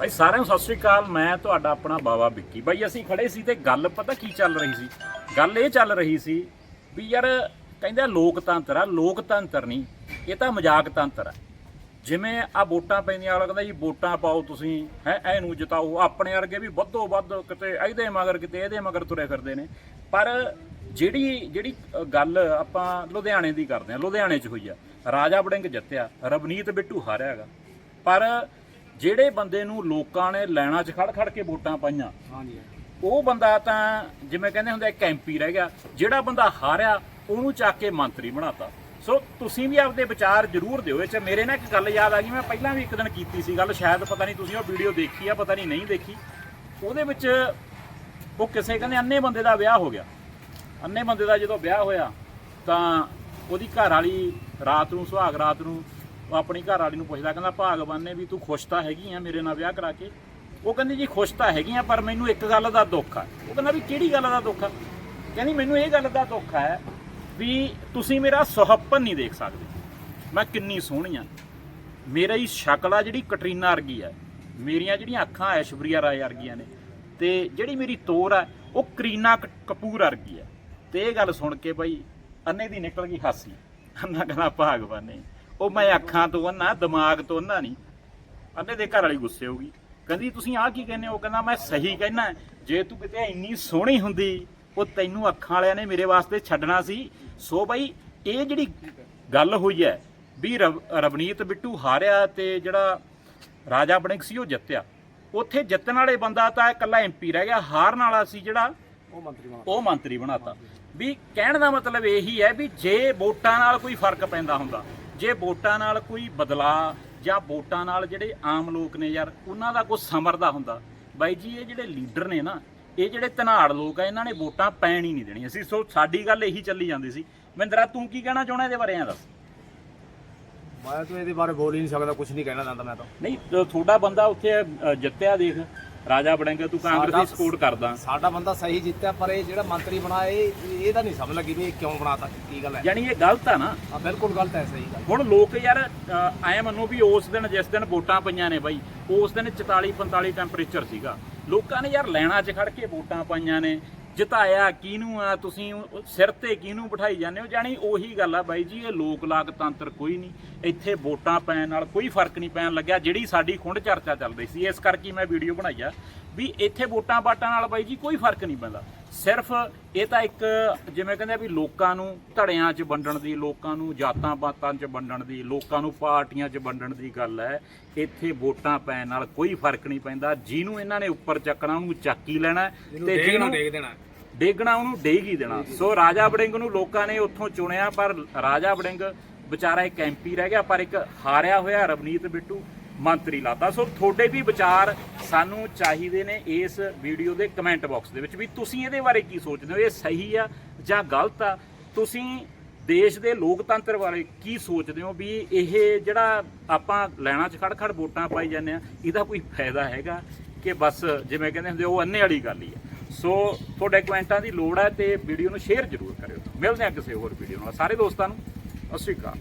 ਭਾਈ ਸਾਰਿਆਂ ਨੂੰ ਸਤਿ ਸ੍ਰੀ ਅਕਾਲ, ਮੈਂ ਤੁਹਾਡਾ ਆਪਣਾ ਬਾਵਾ ਵਿੱਕੀ। ਭਾਈ ਅਸੀਂ ਖੜੇ ਸੀ ਤੇ ਗੱਲ ਪਤਾ ਕੀ ਚੱਲ ਰਹੀ ਸੀ? ਗੱਲ ਇਹ ਚੱਲ ਰਹੀ ਸੀ ਵੀ ਯਾਰ ਕਹਿੰਦੇ ਲੋਕਤੰਤਰ ਆ, ਲੋਕਤੰਤਰ ਨਹੀਂ, ਇਹ ਤਾਂ ਮਜ਼ਾਕ ਤੰਤਰ ਆ। ਜਿਵੇਂ ਆ ਵੋਟਾਂ ਪੈਂਦੀਆਂ ਵਾਲਾ ਕਹਿੰਦਾ ਜੀ ਵੋਟਾਂ ਪਾਓ ਤੁਸੀਂ, ਹੈ, ਇਹਨੂੰ ਜਿਤਾਓ। ਆਪਣੇ ਵਰਗੇ ਵੀ ਵੱਧੋ ਵੱਧ ਕਿਤੇ ਇਹਦੇ ਮਗਰ, ਕਿਤੇ ਇਹਦੇ ਮਗਰ ਤੁਰੇ ਫਿਰਦੇ ਨੇ। ਪਰ ਜਿਹੜੀ ਜਿਹੜੀ ਗੱਲ ਆਪਾਂ ਲੁਧਿਆਣੇ ਦੀ ਕਰਦੇ ਆ, ਲੁਧਿਆਣੇ 'ਚ ਹੋਈ ਆ। ਰਾਜਾ ਵੜਿੰਗ ਜਿੱਤਿਆ, ਰਵਨੀਤ ਬਿੱਟੂ ਹਾਰਿਆ ਹੈਗਾ। ਪਰ ਜਿਹੜੇ ਬੰਦੇ ਨੂੰ ਲੋਕਾਂ ਨੇ ਲੈਣਾ 'ਚ ਖੜ ਖੜ ਕੇ ਵੋਟਾਂ ਪਾਈਆਂ ਹਾਂਜੀ। ਉਹ ਬੰਦਾ ਤਾਂ ਜਿਵੇਂ ਕਹਿੰਦੇ ਹੁੰਦੇ ਇੱਕ ਐਮਪੀ ਰਹਿ ਗਿਆ। ਜਿਹੜਾ ਬੰਦਾ ਹਾਰਿਆ ਉਹਨੂੰ ਚੱਕ ਕੇ ਮੰਤਰੀ ਬਣਾਤਾ। ਸੋ ਤੁਸੀਂ ਵੀ ਆਪਦੇ ਵਿਚਾਰ ਜ਼ਰੂਰ ਦਿਓ। ਇਹ ਚ ਮੇਰੇ ਨਾਲ ਇੱਕ ਗੱਲ ਯਾਦ ਆ ਗਈ ਮੈਂ ਪਹਿਲਾਂ ਵੀ ਇੱਕ ਦਿਨ ਕੀਤੀ ਸੀ ਗੱਲ ਸ਼ਾਇਦ ਪਤਾ ਨਹੀਂ ਤੁਸੀਂ ਉਹ ਵੀਡੀਓ ਦੇਖੀ ਆ ਪਤਾ ਨਹੀਂ ਨਹੀਂ ਦੇਖੀ। ਉਹਦੇ ਵਿੱਚ ਉਹ ਕਿਸੇ ਕਹਿੰਦੇ ਅੰਨੇ ਬੰਦੇ ਦਾ ਵਿਆਹ ਹੋ ਗਿਆ। ਅੰਨੇ ਬੰਦੇ ਦਾ ਜਦੋਂ ਵਿਆਹ ਹੋਇਆ ਤਾਂ ਉਹਦੀ ਘਰ ਵਾਲੀ ਰਾਤ ਨੂੰ ਸੁਹਾਗ ਰਾਤ ਨੂੰ ਉਹ ਆਪਣੀ ਘਰ ਵਾਲੀ ਨੂੰ ਪੁੱਛਦਾ, ਕਹਿੰਦਾ, ਭਾਗਵਾਨ ਨੇ ਵੀ ਤੂੰ ਖੁਸ਼ ਤਾਂ ਹੈਗੀ ਆ ਮੇਰੇ ਨਾਲ ਵਿਆਹ ਕਰਾ ਕੇ? ਉਹ ਕਹਿੰਦੀ, ਜੀ, ਖੁਸ਼ ਤਾਂ ਹੈਗੀ ਆ, ਪਰ ਮੈਨੂੰ ਇੱਕ ਗੱਲ ਦਾ ਦੁੱਖ ਆ। ਉਹ ਕਹਿੰਦਾ, ਵੀ ਕਿਹੜੀ ਗੱਲ ਦਾ ਦੁੱਖ ਆ? ਕਹਿੰਦੀ, ਮੈਨੂੰ ਇਹ ਗੱਲ ਦਾ ਦੁੱਖ ਹੈ ਵੀ ਤੁਸੀਂ ਮੇਰਾ ਸੁਹੱਪਨ ਨਹੀਂ ਦੇਖ ਸਕਦੇ। ਮੈਂ ਕਿੰਨੀ ਸੋਹਣੀ ਆ। ਮੇਰਾ ਹੀ ਸ਼ਕਲ ਆ ਜਿਹੜੀ ਕਟਰੀਨਾ ਵਰਗੀ ਆ। ਮੇਰੀਆਂ ਜਿਹੜੀਆਂ ਅੱਖਾਂ ਐਸ਼ਵਰੀਆ ਰਾਏ ਵਰਗੀਆਂ ਨੇ ਤੇ ਜਿਹੜੀ ਮੇਰੀ ਤੋਰ ਆ, ਉਹ ਕਰੀਨਾ ਕ- ਕਪੂਰ ਵਰਗੀ ਆ। ਤੇ ਇਹ ਗੱਲ ਸੁਣ ਕੇ ਬਈ, ਅੰਨੇ ਦੀ ਨਿਕਲ ਗਈ ਹਾਸੀ। ਅੰਨਾ ਕਹਿੰਦਾ, ਭਾਗਵਾਨ ਨੇ ਉਹ ਮੈਂ ਅੱਖਾਂ ਤੋਂ ਅੰਨਾ ਦਿਮਾਗ ਤੋਂ ਅੰਨਾ ਨਹੀਂ। ਅੰਨੇ ਦੇ ਘਰ ਵਾਲੀ ਗੁੱਸੇ ਹੋ ਗਈ। ਕਹਿੰਦੀ ਤੁਸੀਂ ਆਹ ਕੀ ਕਹਿੰਦੇ ਹੋ? ਕਹਿੰਦਾ ਮੈਂ ਸਹੀ ਕਹਿਣਾ ਜੇ ਤੂੰ ਕਿਤੇ ਇੰਨੀ ਸੋਹਣੀ ਹੁੰਦੀ ਉਹ ਤੈਨੂੰ ਅੱਖਾਂ ਵਾਲਿਆਂ ਨੇ ਮੇਰੇ ਵਾਸਤੇ ਛੱਡਣਾ ਸੀ। ਸੋ ਬਈ ਇਹ ਜਿਹੜੀ ਗੱਲ ਹੋਈ ਹੈ ਵੀ ਰਵ- ਰਵਨੀਤ ਬਿੱਟੂ ਹਾਰਿਆ ਤੇ ਜਿਹੜਾ ਰਾਜਾ ਬਣਿਕ ਸੀ ਉਹ ਜਿੱਤਿਆ। ਉੱਥੇ ਜਿੱਤਣ ਵਾਲੇ ਬੰਦਾ ਤਾਂ ਇਕੱਲਾ ਐਮਪੀ ਰਹਿ ਗਿਆ ਹਾਰਨ ਵਾਲਾ ਸੀ ਜਿਹੜਾ ਉਹ ਮੰਤਰੀ ਬਣਾ ਉਹ ਮੰਤਰੀ ਬਣਾਤਾ। ਵੀ ਕਹਿਣ ਦਾ ਮਤਲਬ ਇਹੀ ਹੈ ਵੀ ਜੇ ਵੋਟਾਂ ਨਾਲ ਕੋਈ ਫ਼ਰਕ ਪੈਂਦਾ ਹੁੰਦਾ ਜੇ ਵੋਟਾਂ ਨਾਲ ਕੋਈ ਬਦਲਾ ਜਾਂ ਵੋਟਾਂ ਨਾਲ ਜਿਹੜੇ ਆਮ ਲੋਕ ਨੇ ਯਾਰ ਉਹਨਾਂ ਦਾ ਕੋਈ ਸਮਰਦਾ ਹੁੰਦਾ। ਬਾਈ ਜੀ ਇਹ ਜਿਹੜੇ ਲੀਡਰ ਨੇ ਨਾ ਇਹ ਜਿਹੜੇ ਧਨਾੜ ਲੋਕ ਆ ਇਹਨਾਂ ਨੇ ਵੋਟਾਂ ਪੈਣ ਹੀ ਨਹੀਂ ਦੇਣੀਆਂ ਸੀ। ਸੋ ਸਾਡੀ ਗੱਲ ਇਹੀ ਚੱਲੀ ਜਾਂਦੀ ਸੀ। ਮਹਿੰਦਰਾ ਤੂੰ ਕੀ ਕਹਿਣਾ ਚਾਹੁੰਦਾ ਇਹਦੇ ਬਾਰੇ ਆ ਦੱਸ। ਮੈਂ ਤਾਂ ਇਹਦੇ ਬਾਰੇ ਬੋਲ ਹੀ ਨਹੀਂ ਸਕਦਾ ਕੁਝ ਨਹੀਂ ਕਹਿਣਾ ਚਾਹੁੰਦਾ ਮੈਂ ਤਾਂ। ਨਹੀਂ ਤੁਹਾਡਾ ਬੰਦਾ ਉੱਥੇ ਜਿੱਤਿਆ ਦੇਖ। ਰਾਜਾ ਬੜਿੰਗ ਤੂੰ ਕਾਂਗਰਸ ਦੀ ਸਪੋਰਟ ਕਰਦਾ। ਸਾਡਾ ਬੰਦਾ ਸਹੀ ਜਿੱਤਿਆ ਪਰ ਇਹ ਜਿਹੜਾ ਮੰਤਰੀ ਬਣਾਇਆ ਇਹ ਇਹ ਤਾਂ ਨਹੀਂ ਸਮਝ ਲੱਗੀ ਵੀ ਇਹ ਕਿਉਂ ਬਣਾਤਾ ਕੀ ਗੱਲ ਹੈ। ਯਾਨੀ ਇਹ ਗਲਤ ਆ ਨਾ। ਆ ਬਿਲਕੁਲ ਗਲਤ ਹੈ ਸਹੀ ਗੱਲ। ਹੁਣ ਲੋਕ ਯਾਰ ਐ ਮੰਨੋ ਵੀ ਉਸ ਦਿਨ ਜਿਸ ਦਿਨ ਵੋਟਾਂ ਪਈਆਂ ਨੇ ਬਾਈ ਉਸ ਦਿਨ 44 45 ਟੈਂਪਰੇਚਰ ਸੀਗਾ। ਲੋਕਾਂ ਨੇ ਯਾਰ ਲੈਣਾ 'ਚ ਖੜ ਕੇ ਵੋਟਾਂ ਪਾਈਆਂ ਨੇ। ਜਿਤਾਇਆ, ਕਿਹਨੂੰ ਆ, ਤੁਸੀਂ ਸਿਰ ਤੇ ਕਿਹਨੂੰ ਬਿਠਾਈ ਜਾਂਦੇ ਹੋ? ਜਾਣੀ ਉਹੀ ਗੱਲ ਆ ਬਾਈ ਜੀ, ਇਹ ਲੋਕ ਲਾਗਤੰਤਰ ਕੋਈ ਨਹੀਂ। ਇੱਥੇ ਵੋਟਾਂ ਪੈਣ ਨਾਲ ਕੋਈ ਫ਼ਰਕ ਨਹੀਂ ਪੈਣ ਲੱਗਿਆ, ਜਿਹੜੀ ਸਾਡੀ ਖੁੰਡ ਚਰਚਾ ਚੱਲ ਰਹੀ ਸੀ। ਇਸ ਕਰਕੇ ਮੈਂ ਵੀਡੀਓ ਬਣਾਈ ਆ ਵੀ ਇੱਥੇ ਵੋਟਾਂ ਬਾਟਾਂ ਨਾਲ ਬਾਈ ਜੀ ਕੋਈ ਫ਼ਰਕ ਨਹੀਂ ਪੈਂਦਾ। ਸਿਰਫ ਇਹ ਤਾਂ ਇੱਕ ਜਿਵੇਂ ਕਹਿੰਦੇ ਆ ਵੀ ਲੋਕਾਂ ਨੂੰ ਧੜਿਆਂ 'ਚ ਵੰਡਣ ਦੀ ਲੋਕਾਂ ਨੂੰ ਜਾਤਾਂ ਪਾਤਾਂ 'ਚ ਵੰਡਣ ਦੀ ਲੋਕਾਂ ਨੂੰ ਪਾਰਟੀਆਂ 'ਚ ਵੰਡਣ ਦੀ ਗੱਲ ਹੈ। ਇੱਥੇ ਵੋਟਾਂ ਪੈਣ ਨਾਲ ਕੋਈ ਫ਼ਰਕ ਨਹੀਂ ਪੈਂਦਾ। ਜਿਹਨੂੰ ਇਹਨਾਂ ਨੇ ਉੱਪਰ ਚੱਕਣਾ ਉਹਨੂੰ ਚੱਕ ਹੀ ਲੈਣਾ ਤੇ ਜਿਹਨੂੰ ਦੇਖ ਦੇਣਾ ਡੇਗਣਾ ਉਹਨੂੰ ਡੇਗ ਹੀ ਦੇਣਾ। ਸੋ ਰਾਜਾ ਵੜਿੰਗ ਨੂੰ ਲੋਕਾਂ ਨੇ ਉੱਥੋਂ ਚੁਣਿਆ ਪਰ ਰਾਜਾ ਵੜਿੰਗ ਵਿਚਾਰਾ ਇੱਕ ਐਮਪੀ ਰਹਿ ਗਿਆ ਪਰ ਇੱਕ ਹਾਰਿਆ ਹੋਇਆ ਰਵਨੀਤ ਬਿੱਟੂ। ਮੰਤਰੀ ਲਾਤਾ। ਸੋ ਤੁਹਾਡੇ ਵੀ ਵਿਚਾਰ ਸਾਨੂੰ ਚਾਹੀਦੇ ਨੇ ਇਸ ਵੀਡੀਓ ਦੇ ਕਮੈਂਟ ਬਾਕਸ ਦੇ ਵਿੱਚ ਵੀ ਤੁਸੀਂ ਇਹਦੇ ਬਾਰੇ ਕੀ ਸੋਚਦੇ ਹੋ? ਇਹ ਸਹੀ ਆ ਜਾਂ ਗਲਤ ਆ? ਤੁਸੀਂ ਦੇਸ਼ ਦੇ ਲੋਕਤੰਤਰ ਬਾਰੇ ਕੀ ਸੋਚਦੇ ਹੋ ਵੀ ਇਹ ਜਿਹੜਾ ਆਪਾਂ ਲੈਣਾ ਚ ਖੜ ਖੜ ਵੋਟਾਂ ਪਾਈ ਜਾਂਦੇ ਆ, ਇਹਦਾ ਕੋਈ ਫਾਇਦਾ ਹੈਗਾ ਕਿ ਬਸ ਜਿਵੇਂ ਕਹਿੰਦੇ ਹੁੰਦੇ ਉਹ ਅੰਨੇ ਵਾਲੀ ਗੱਲ ਹੀ ਆ। ਸੋ ਤੁਹਾਡੇ ਕਮੈਂਟਾਂ ਦੀ ਲੋੜ ਹੈ ਤੇ ਵੀਡੀਓ ਨੂੰ ਸ਼ੇਅਰ ਜ਼ਰੂਰ ਕਰਿਓ। ਮਿਲਦੇ ਹਾਂ ਕਿਸੇ ਹੋਰ ਵੀਡੀਓ ਨਾਲ। ਸਾਰੇ ਦੋਸਤਾਂ ਨੂੰ, ਸਤਿ ਸ਼੍ਰੀ ਅਕਾਲ।